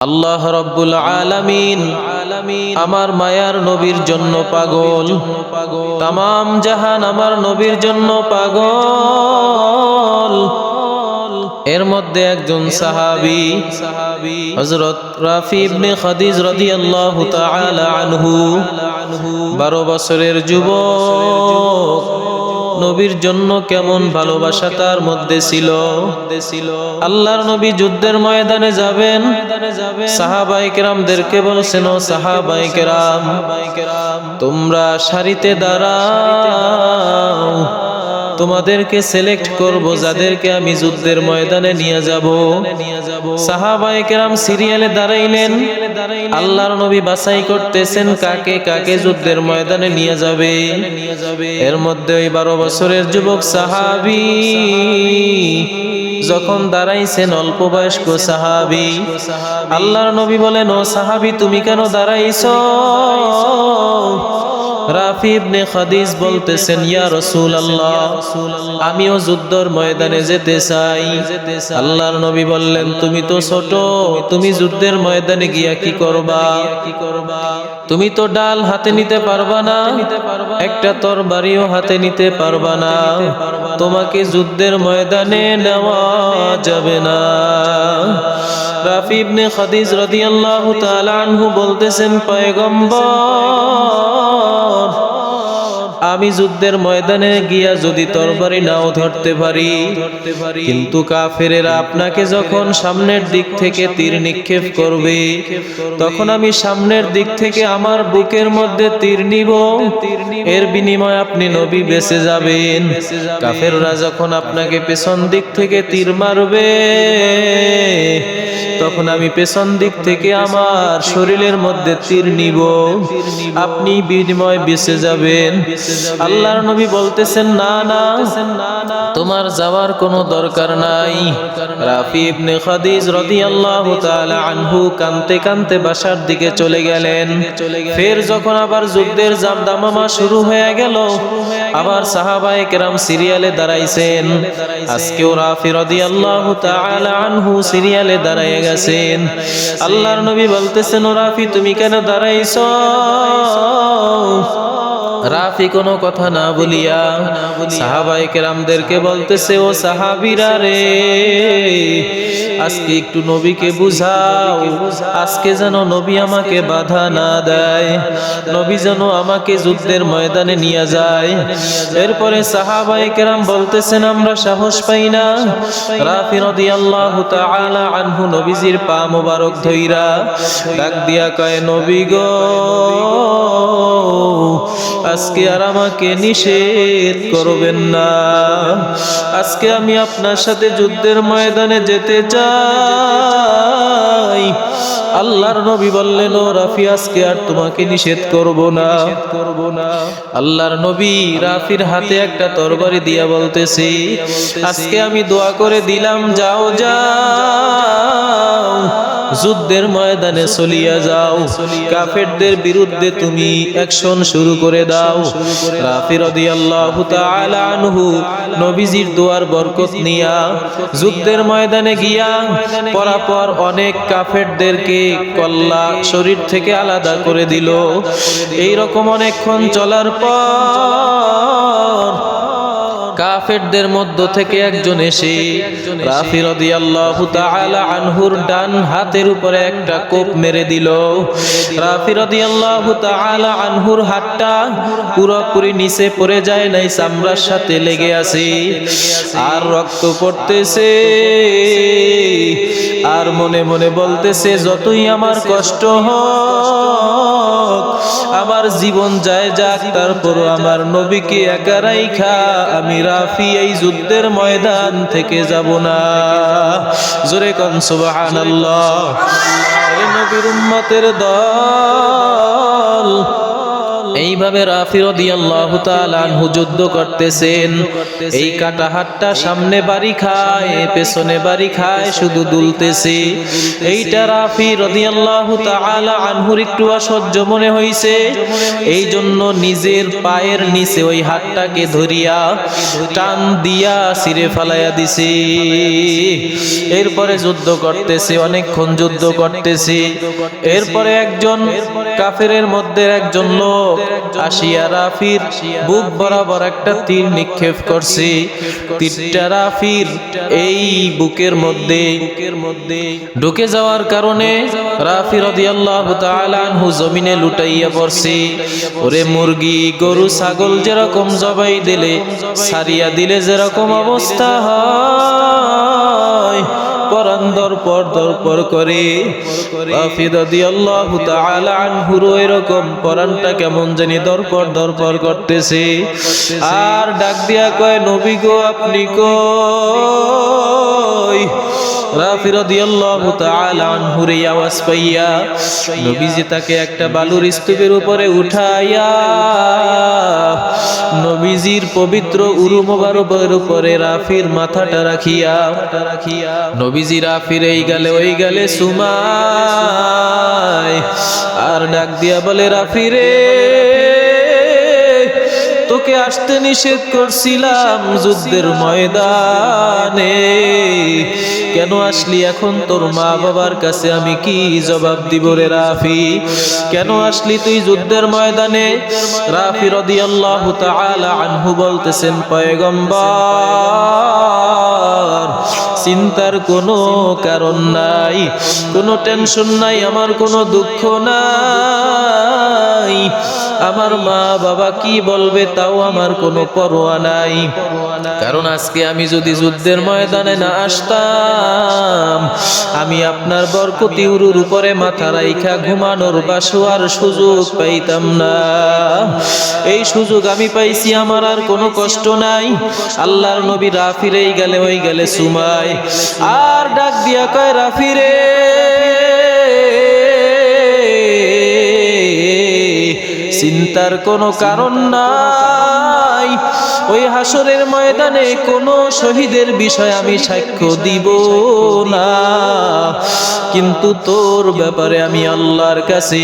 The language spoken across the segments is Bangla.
আল্লাহ রব্বুল আলামিন আমার মায়ার নবীর জন্য পাগল। তামাম জাহান আমার নবীর জন্য পাগল। এর মধ্যে একজন সাহাবি, হযরত রাফি ইবনে খাদিজ রাদিয়াল্লাহু তাআলা আনহু 12 বছরের যুবক। নবীর জন্য কেমন ভালোবাসা তার মধ্যে ছিল? আল্লাহর নবী যুদ্ধের ময়দানে যাবেন। সাহাবাইকেরামদেরকে বলছেন, ও সাহাবাইকেরাম তোমরা সারিতে দাঁড়াও। তোমাদেরকে সিলেক্ট করব যাদেরকে আমি যুদ্ধের ময়দানে নিয়ে যাব। সাহাবাই কেরাম সিরিয়ালে দাঁড়াইলেন। আল্লাহর নবী বাছাই করতেছেন কাকে কাকে যুদ্ধের ময়দানে নিয়ে যাবে? এর মধ্যে ওই বারো বছরের যুবক সাহাবি যখন দাঁড়াইছেন অল্প বয়স্ক সাহাবি। আল্লাহর নবী বলেন ও সাহাবি তুমি কেন দাঁড়াইছো? রাফি ইবনে খাদিজ বলতেছেন, ইয়া রাসূলুল্লাহ, আমিও যুদ্ধর ময়দানে যেতে চাই। আল্লাহর নবী বললেন, তুমি তো ছোট, তুমি যুদ্ধের ময়দানে গিয়া কি করবা? কি করবা তুমি তো ডাল হাতে নিতে পারবা না, একটা তরবারিও হাতে নিতে পারবা না। তোমাকে যুদ্ধের ময়দানে নেওয়া যাবে না। রাফি ইবনে খাদিজ রাদিয়াল্লাহু তাআলা আনহু বলতেছেন পয়গম্বর আমি যুদ্ধের ময়দানে গিয়া যদি তরবারি নাও ধরতে পারি ধরতে পারি কিন্তু কাফেরেরা আপনাকে যখন সামনের দিক থেকে তীর নিক্ষেপ করবে তখন আমি সামনের দিক থেকে আমার বুকের মধ্যে তীর নিব। এর বিনিময়ে আপনি নবী বেঁচে যাবেন। কাফেররা যখন আপনাকে পেছন দিক থেকে তীর মারবে তখন আমি পেছন দিক থেকে আমার শরীরের মধ্যে তীর নিব। আপনি বিনিময় বেঁচে যাবেন। আল্লাহর নবী বলতেছেন, না না, তোমার যাওয়ার কোনো দরকার নাই। রাফি ইবনে খাদিজ রাদিয়াল্লাহু তাআলা আনহু কানতে কানতে বাসার দিকে চলে গেলেন। ফের যখন আবার যুদ্ধের জামদামামা শুরু হয়ে গেল, আবার সাহাবায়ে কেরাম সিরিয়ালে দাঁড়াইছেন। আজকেও রাফি রাদিয়াল্লাহু তাআলা আনহু সিরিয়ালে দাঁড়ায় গেছেন। আল্লাহর নবী বলতেছেন, ও রাফি, তুমি কেন দাঁড়াইছো? রাফি কোনো কথা না বলিয়া সাহাবাই কেরামদেরকে বলতেছে, ও সাহাবিরা রে, আজকে একটু নবীকে বুঝাও। আজকে যেন নবী আমাকে বাধা না দেয়, নবী যেন আমাকে যুদ্ধের ময়দানে নিয়ে যায়। এরপরে সাহাবাই কেরাম বলতেছেন, আমরা সাহস পাই না। রাফি রাদিয়াল্লাহু তাআলা আনহু নবীজির পা মোবারক ধইরা ডাক দিয়া কয়, নবী গো আজকে আর আমাকে নিষেধ করবেন না। আজকে আমি আপনার সাথে যুদ্ধের ময়দানে যেতে চাই। আল্লাহর নবী বললেন, ও রাফি, আজকে আর তোমাকে নিষেধ করব না। করব না আল্লাহর নবী রাফির হাতে একটা তরবারি দিয়া বলতেছি, আজকে আমি দোয়া করে দিলাম, যাও যাও। যুদ্ধের ময়দানে চলিয়া যাও। কাফেরদের বিরুদ্ধে তুমি অ্যাকশন শুরু করে দাও। রাফি রাদিয়াল্লাহু আনহু নবীজির দোয়ার বরকত নিয়া যুদ্ধের ময়দানে গিয়া পরাপর অনেক কাফেরদেরকে কল্লা শরীর থেকে আলাদা করে দিল। এই রকম অনেকক্ষণ চলার পর কাফেরদের মধ্য থেকে একজন এসে রাফি রাদিয়াল্লাহু তাআলা আনহুর ডান হাতের উপরে একটা কোপ মেরে দিল। রাফি রাদিয়াল্লাহু তাআলা আনহুর হাতটা পুরোপুরি নিচে পড়ে যায় নাই, চামড়ার সাথে লেগে আছে। আর রক্ত পড়তেছে। আর মনে মনে বলতেছে, যতই আমার কষ্ট হোক আমার জীবন যায় যাক তারপর আমার নবীকে একা রাইখা আমি রাফি এই যুদ্ধের ময়দান থেকে যাব না। জোরে কন সুবহানাল্লাহ। এই নবীর উম্মতের দল এইভাবে যুদ্ধ করতেছেন। এই কাটা হাতটা সামনে বাড়ি খায়, পেছনে বাড়ি খায়, শুধু দুলতেছে। এইটা রাফি রাদিয়াল্লাহু তাআলা আনহুর একটু অসহ্য মনে হইছে। এই জন্য নিজের পায়ের নিচে ওই হাতটাকে ধরিয়া টান দিয়া সিরে ফালাইয়া দিছে। এরপরে যুদ্ধ করতেছে, অনেকক্ষণ যুদ্ধ করতেছে। এরপরে একজন কাফেরের মধ্যে একজন লোক আসিয়া রাফির বুক বরাবর একটা তীর নিক্ষেপ করছে। তীরটা রাফির এই বুকের মধ্যে। বুকের মধ্যে। ঢুকে যাওয়ার কারণে রাফি রাদিয়াল্লাহু তাআলা আনহু জমিনে লুটাইয়া পড়ছে। ওরে মুরগি গরু ছাগল যেরকম জবাই দিলে সারিয়া দিলে যেরকম অবস্থা হয়। পরান দরপর দরপর করে। রাফি রাদিয়াল্লাহু তাআলা আনহুর এরকম পরানটা কেমন জানি দরপর দরপর করতেছে। আর ডাক দিয়া কয়, নবী গো, আপনি কই? আওয়াজ পাইয়া তাকে একটা বালুর স্তূপের উপরে উঠাইয়া নবীজির পবিত্র উরু মোবারকের উপরে রাফির মাথাটা রাখিয়া রাখিয়া নবীজি রাফির এই গালে ওই গালে সুমায় আর ডাক দিয়া বলে, রাফিরে তোকে আসতে নিষেধ করছিলাম যুদ্ধের ময়দানে। কেন আসলি এখন তোর মা বাবার কাছে আমি কি জবাব দিব রে রাফি? কেন আসলি তুই যুদ্ধের ময়দানে? রাফি রাদিয়াল্লাহু তাআলা আনহু বলতেছেন, পয়গম্বর, চিন্তার কোনো কারণ নাই, কোনো টেনশন নাই, আমার কোনো দুঃখ নাই। আমার মা বাবা কি বলবে তাও আমার কোনো পরোয়া নাই। কারণ আজকে আমি যদি যুদ্ধের ময়দানে না আসতাম, আমি আপনার বরকতি উরুর উপরে মাথা রাইখা ঘুমানোর বা শোয়ার সুযোগ পাইতাম না। এই সুযোগ আমি পাইছি, আমার আর কোনো কষ্ট নাই। আল্লাহর নবী রাফিরেই গেলে ওই গেলে সুমাই। আর ডাক দিয়া কয় রাফিরে চিন্তার কোনো কারণ নাই। ওই হাসরের ময়দানে কোনো শহীদের বিষয় আমি সাক্ষ্য দিব না। কিন্তু তোর ব্যাপারে আমি আল্লাহর কাছে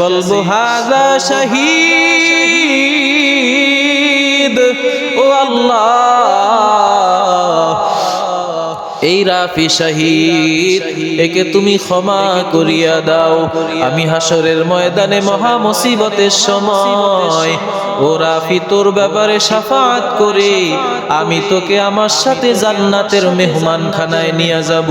বলব হাজা শাহিদ, ও আল্লাহ এই রাফি শাহিদ, একে তুমি ক্ষমা করিয়া দাও। আমি হাসরের ময়দানে মহা মুসিবতের সময় ও রাফি তোর ব্যাপারে সাফাত করে, আমি তোকে আমার সাথে জান্নাতের মেহমান খানায় নিয়ে যাব।